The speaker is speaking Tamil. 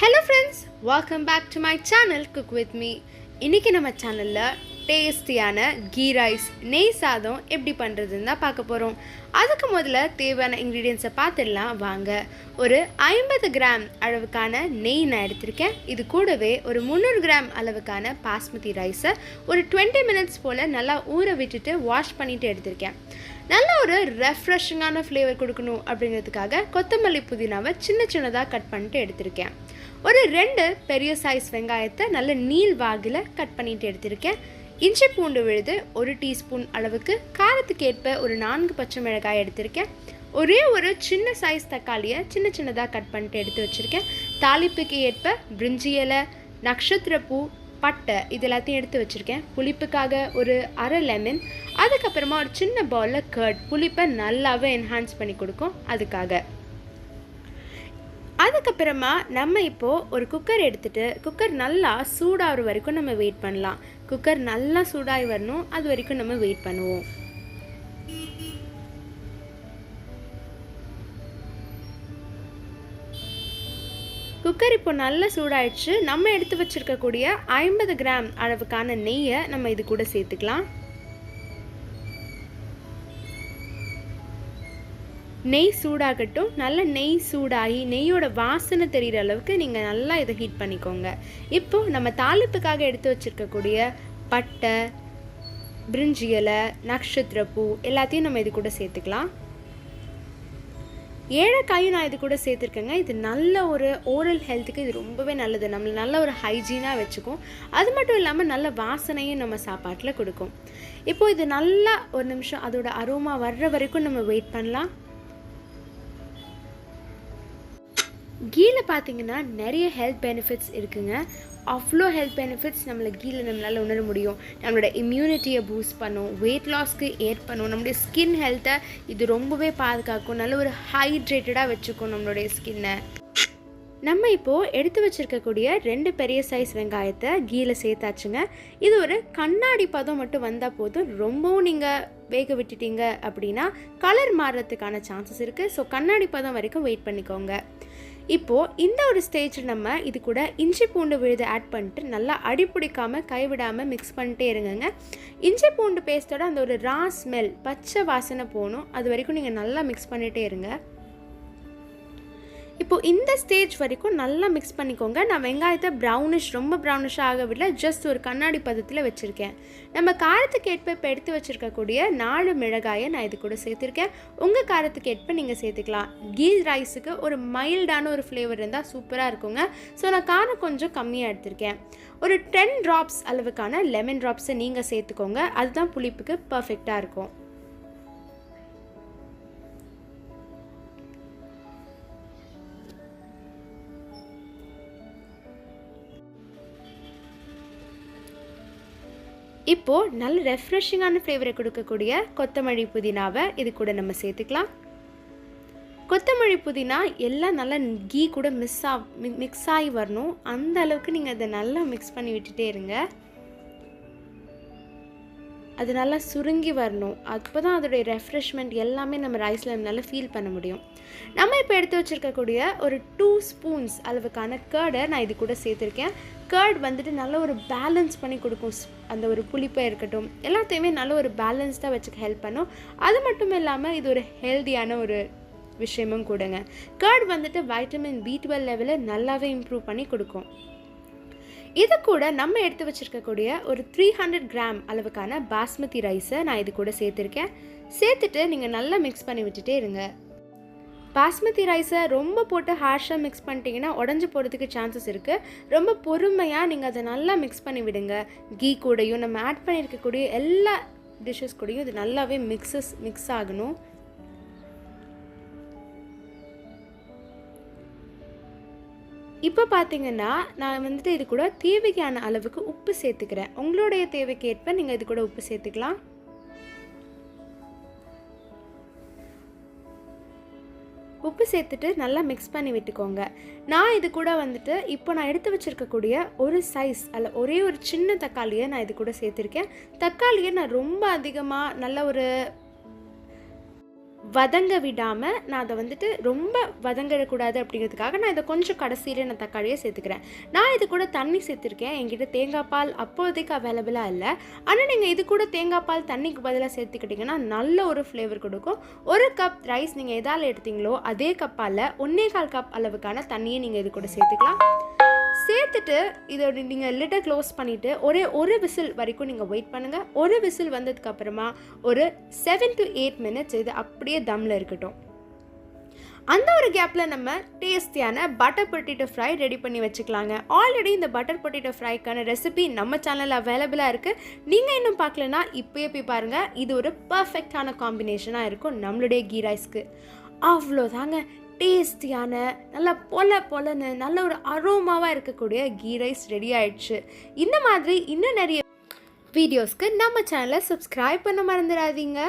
Hello friends welcome back to my channel cook with me இன்றைக்கி நம்ம சேனலில் டேஸ்டியான கீ ரைஸ் நெய் சாதம் எப்படி பண்ணுறதுன்னு தான் பார்க்க போகிறோம் அதுக்கு முதல்ல தேவையான இன்க்ரீடியன்ஸை பார்த்துடலாம் வாங்க. ஒரு ஐம்பது கிராம் அளவுக்கான நெய் நான் எடுத்திருக்கேன். இது கூடவே ஒரு முந்நூறு கிராம் அளவுக்கான பாஸ்மதி ரைஸை ஒரு டுவெண்ட்டி மினிட்ஸ் போல் நல்லா ஊற விட்டுட்டு வாஷ் பண்ணிவிட்டு எடுத்திருக்கேன். நல்ல ஒரு ரெஃப்ரெஷிங்கான ஃப்ளேவர் கொடுக்கணும் அப்படிங்கிறதுக்காக கொத்தமல்லி புதினாவை சின்ன சின்னதாக கட் பண்ணிட்டு எடுத்திருக்கேன். ஒரு ரெண்டு பெரிய சைஸ் வெங்காயத்தை நல்ல நீள் வாகில் கட் பண்ணிட்டு எடுத்திருக்கேன். இஞ்சி பூண்டு விழுது ஒரு டீஸ்பூன் அளவுக்கு காரத்துக்கு ஏற்ப ஒரு நான்கு பச்சை மிளகாய் எடுத்திருக்கேன். ஒரே ஒரு சின்ன சைஸ் தக்காளியை சின்ன சின்னதாக கட் பண்ணிட்டு எடுத்து வச்சுருக்கேன். தாளிப்புக்கு ஏற்ப பிரிஞ்சி இலை நட்சத்திர பூ பட்டை இது எல்லாத்தையும் எடுத்து வச்சுருக்கேன். புளிப்புக்காக ஒரு அரை லெமன் அதுக்கப்புறமா ஒரு சின்ன பவுலில் கர்ட் புளிப்பை நல்லாவே என்ஹான்ஸ் பண்ணி கொடுக்கும் அதுக்காக. அதுக்கப்புறமா நம்ம இப்போது ஒரு குக்கர் எடுத்துகிட்டு குக்கர் நல்லா சூடாகிற வரைக்கும் நம்ம வெயிட் பண்ணலாம். குக்கர் நல்லா சூடாகி வரணும் அது வரைக்கும் நம்ம வெயிட் பண்ணுவோம். குக்கர் இப்போ நல்லா சூடாயிடுச்சு. நம்ம எடுத்து வச்சுருக்கக்கூடிய ஐம்பது கிராம் அளவுக்கான நெய்யை நம்ம இது கூட சேர்த்துக்கலாம். நெய் சூடாகட்டும் நல்ல நெய் சூடாகி நெய்யோட வாசனை தெரிகிற அளவுக்கு நீங்கள் நல்லா இதை ஹீட் பண்ணிக்கோங்க. இப்போது நம்ம தாளிப்புக்காக எடுத்து வச்சுருக்கக்கூடிய பட்டை பிரிஞ்சி இலை நட்சத்திர பூ எல்லாத்தையும் நம்ம இது கூட சேர்த்துக்கலாம். ஏழைக்காயும் நான் இது கூட சேர்த்துருக்கேங்க. இது நல்ல ஒரு ஓரல் ஹெல்த்துக்கு இது ரொம்பவே நல்லது. நம்மளை நல்ல ஒரு ஹைஜீனாக வச்சுக்கும். அது மட்டும் இல்லாமல் நல்ல வாசனையும் நம்ம சாப்பாட்டில் கொடுக்கும். இப்போது இது நல்லா ஒரு நிமிஷம் அதோட அரோமா வர்ற வரைக்கும் நம்ம வெயிட் பண்ணலாம். கீழே பார்த்தீங்கன்னா நிறைய ஹெல்த் பெனிஃபிட்ஸ் இருக்குங்க. அவ்வளோ ஹெல்த் பெனிஃபிட்ஸ் நம்மளை கீழே நம்மளால் உணர முடியும். நம்மளோட இம்யூனிட்டியை பூஸ்ட் பண்ணும். வெயிட் லாஸ்க்கு ஏட் பண்ணும். நம்மளுடைய ஸ்கின் ஹெல்த்தை இது ரொம்பவே பாதுகாக்கும். நல்ல ஒரு ஹைட்ரேட்டடாக வச்சுக்கும் நம்மளுடைய ஸ்கின்னை நம்ம இப்போது எடுத்து வச்சுருக்கக்கூடிய ரெண்டு பெரிய சைஸ் வெங்காயத்தை கீழே சேர்த்தாச்சுங்க. இது ஒரு கண்ணாடி பதம் மட்டும் வந்தால் போதும். ரொம்பவும் நீங்கள் வேக விட்டுட்டீங்க அப்படின்னா கலர் மாறுறதுக்கான சான்சஸ் இருக்குது ஸோ கண்ணாடி பதம் வரைக்கும் வெயிட் பண்ணிக்கோங்க. இப்போது இந்த ஒரு ஸ்டேஜில் நம்ம இது கூட இஞ்சி பூண்டு விழுது ஆட் பண்ணிட்டு நல்லா அடிப்பிடிக்காமல் கைவிடாமல் மிக்ஸ் பண்ணிட்டே இருங்கங்க. இஞ்சி பூண்டு பேஸ்ட்டோட அந்த ஒரு ரா ஸ்மெல் பச்சை வாசனை போகணும். அது வரைக்கும் நீங்கள் நல்லா மிக்ஸ் பண்ணிகிட்டே இருங்க. இப்போது இந்த ஸ்டேஜ் வரைக்கும் நல்லா மிக்ஸ் பண்ணிக்கோங்க. நான் வெங்காயத்தை ப்ரௌனிஷ் ரொம்ப ப்ரௌனிஷாக ஆக விடல. ஜஸ்ட் ஒரு கண்ணாடி பதத்தில் வச்சுருக்கேன். நம்ம காரத்துக்கு ஏற்ப இப்போ எடுத்து வச்சுருக்கக்கூடிய நாலு மிளகாயை நான் இது கூட சேர்த்துருக்கேன். உங்கள் காரத்துக்கு ஏற்ப நீங்கள் சேர்த்துக்கலாம். கீ ரைஸுக்கு ஒரு மைல்டான ஒரு ஃப்ளேவர் இருந்தால் சூப்பராக இருக்குங்க. ஸோ நான் காரம் கொஞ்சம் கம்மியாக எடுத்திருக்கேன். ஒரு டென் ட்ராப்ஸ் அளவுக்கான லெமன் ட்ராப்ஸை நீங்கள் சேர்த்துக்கோங்க. அதுதான் புளிப்புக்கு பர்ஃபெக்டாக இருக்கும். இப்போது நல்ல ரெஃப்ரெஷிங்கான ஃப்ளேவரை கொடுக்கக்கூடிய கொத்தமல்லி புதினாவை இது கூட நம்ம சேர்த்துக்கலாம். கொத்தமல்லி புதினா எல்லாம் நல்லா கீ கூட மிஸ் ஆ மிக்ஸ் ஆகி வரணும். அந்த அளவுக்கு நீங்கள் அதை நல்லா மிக்ஸ் பண்ணி விட்டுட்டே இருங்க. அது நல்லா சுருங்கி வரணும். அப்போ தான் அதோடைய ரெஃப்ரெஷ்மெண்ட் எல்லாமே நம்ம ரைஸில் நல்லா ஃபீல் பண்ண முடியும். நம்ம இப்போ எடுத்து வச்சுருக்கக்கூடிய ஒரு டூ ஸ்பூன்ஸ் அளவுக்கான கேர்டை நான் இது கூட சேர்த்துருக்கேன். கேர்ட் வந்துட்டு நல்ல ஒரு பேலன்ஸ் பண்ணி கொடுக்கும் அந்த ஒரு புளிப்பாக இருக்கட்டும். எல்லாத்தையுமே நல்ல ஒரு பேலன்ஸ்டாக வச்சுக்க ஹெல்ப் பண்ணும். அது மட்டும் இல்லாமல் இது ஒரு ஹெல்த்தியான ஒரு விஷயமும் கொடுங்க. கேர்ட் வந்துட்டு வைட்டமின் பி டுவெல் லெவலில் நல்லாவே இம்ப்ரூவ் பண்ணி கொடுக்கும். இது கூட நம்ம எடுத்து வச்சுருக்கக்கூடிய ஒரு த்ரீ ஹண்ட்ரட் கிராம் அளவுக்கான பாஸ்மதி ரைஸை நான் இது கூட சேர்த்துருக்கேன். சேர்த்துட்டு நீங்கள் நல்லா மிக்ஸ் பண்ணி விட்டுட்டே இருங்க. பாஸ்மதி ரைஸை ரொம்ப போட்டு ஹார்ஷாக மிக்ஸ் பண்ணிட்டீங்கன்னா உடஞ்சி போகிறதுக்கு சான்சஸ் இருக்குது ரொம்ப பொறுமையாக நீங்கள் அதை நல்லா மிக்ஸ் பண்ணி விடுங்க. கீ கூடையும் நம்ம ஆட் பண்ணியிருக்கக்கூடிய எல்லா டிஷ்ஷஸ் கூடயும் இது நல்லாவே மிக்ஸஸ் மிக்ஸ் ஆகணும். இப்போ பார்த்தீங்கன்னா நான் வந்துட்டு இது கூட தேவைக்கான அளவுக்கு உப்பு சேர்த்துக்கிறேன். உங்களுடைய தேவைக்கேற்ப நீங்கள் இது கூட உப்பு சேர்த்துக்கலாம். உப்பு சேர்த்துட்டு நல்லா மிக்ஸ் பண்ணி விட்டுக்கோங்க. நான் இது கூட வந்துட்டு இப்போ நான் எடுத்து வச்சுருக்கக்கூடிய ஒரு சைஸ் அல்ல ஒரே ஒரு சின்ன தக்காளியை நான் இது கூட சேர்த்துருக்கேன். தக்காளியை நான் ரொம்ப அதிகமாக நல்ல ஒரு வதங்க விடாமல் நான் அதை வந்துட்டு ரொம்ப வதங்கிடக்கூடாது அப்படிங்கிறதுக்காக நான் இதை கொஞ்சம் கடைசியில் நான் தக்காளியை சேர்த்துக்கிறேன். நான் இது கூட தண்ணி சேர்த்துருக்கேன். என்கிட்ட தேங்காய் பால் அப்போதைக்கு அவைலபிளாக இல்லை. ஆனால் நீங்கள் இது கூட தேங்காய் பால் தண்ணிக்கு பதிலாக சேர்த்துக்கிட்டிங்கன்னா நல்ல ஒரு ஃப்ளேவர் கொடுக்கும். ஒரு கப் ரைஸ் நீங்கள் எதால் எடுத்தீங்களோ அதே கப்பால் ஒன்றே கால் கப் அளவுக்கான தண்ணியை நீங்கள் இது கூட சேர்த்துக்கலாம். சேர்த்துட்டு இதோட நீங்கள் லிட்டர் க்ளோஸ் பண்ணிவிட்டு ஒரே ஒரு விசில் வரைக்கும் நீங்கள் வெயிட் பண்ணுங்கள் ஒரு விசில் வந்ததுக்கப்புறமா ஒரு செவன் டு எயிட் மினிட்ஸ் இது அப்படியே தம்மில் இருக்கட்டும். அந்த ஒரு கேப்பில் நம்ம டேஸ்டியான பட்டர் பொட்டேட்டோ ஃப்ரை ரெடி பண்ணி வச்சுக்கலாங்க. ஆல்ரெடி இந்த பட்டர் பொட்டேட்டோ ஃப்ரைக்கான ரெசிபி நம்ம சேனலில் அவைலபிளாக இருக்குது நீங்கள் இன்னும் பார்க்கலனா இப்போயே போய் பாருங்கள் இது ஒரு பர்ஃபெக்டான காம்பினேஷனாக இருக்கும் நம்மளுடைய கீ ரைஸ்க்கு அவ்வளோதாங்க. டேஸ்டியான நல்லா பொல பொலன்னு நல்ல ஒரு அரோமாவாக இருக்கக்கூடிய கீ ரைஸ் ரெடி ஆயிடுச்சு. இந்த மாதிரி இன்னும் நிறைய வீடியோஸ்க்கு நம்ம சேனலை சப்ஸ்கிரைப் பண்ண மறந்துடாதீங்க.